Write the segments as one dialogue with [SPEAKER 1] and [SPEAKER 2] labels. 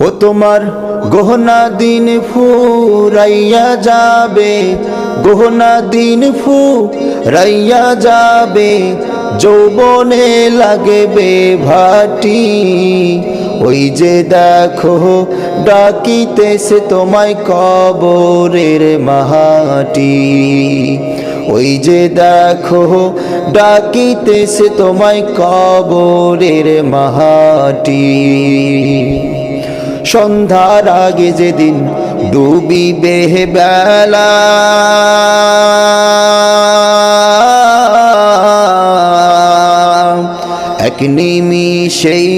[SPEAKER 1] ও তোমার গহনা দিন ফুরাইয়া যাবে, গহনা দিন ফু রাইয়া যাবে, যৌবনে লাগবে ভাটি। ওই যে দেখো, ডাকিতেছে তোমায় কবরের মাহাটি। ওই যে দেখো, ডাকিতেছে তোমায় কবরের মাহাটি। সন্ধ্যার আগে যেদিন ডুবিবে বেলা। এক নিমিষেই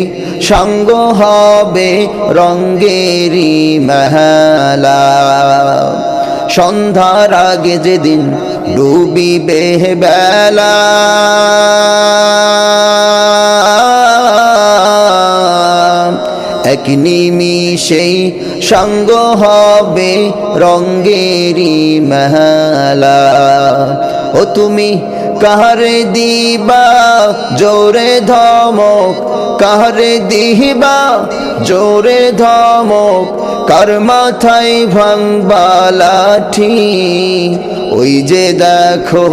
[SPEAKER 1] সঙ্গ হবে রঙ্গেরি মেলা। সন্ধ্যার আগে যেদিন ডুবিবে বেলা। এক নিমিষেই সঙ্গ হবে রঙ্গেরি মেলা। ও তুমি কাহারে দিবা জোরে ধমক, কাহারে দিবা জোরে ধমক, কার মাথায় ভাঙবা লাঠি? ওই যে দেখো,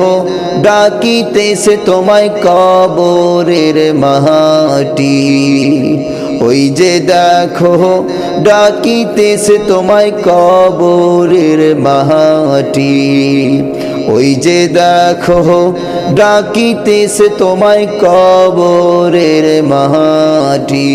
[SPEAKER 1] ডাকিতেছে তোমায় কবরের মাটি। ওই যে দেখো ডাকিতেছে তোমায় কবরের মাটি ওই যে দেখো ডাকিতেছে তোমায় কবরের মাটি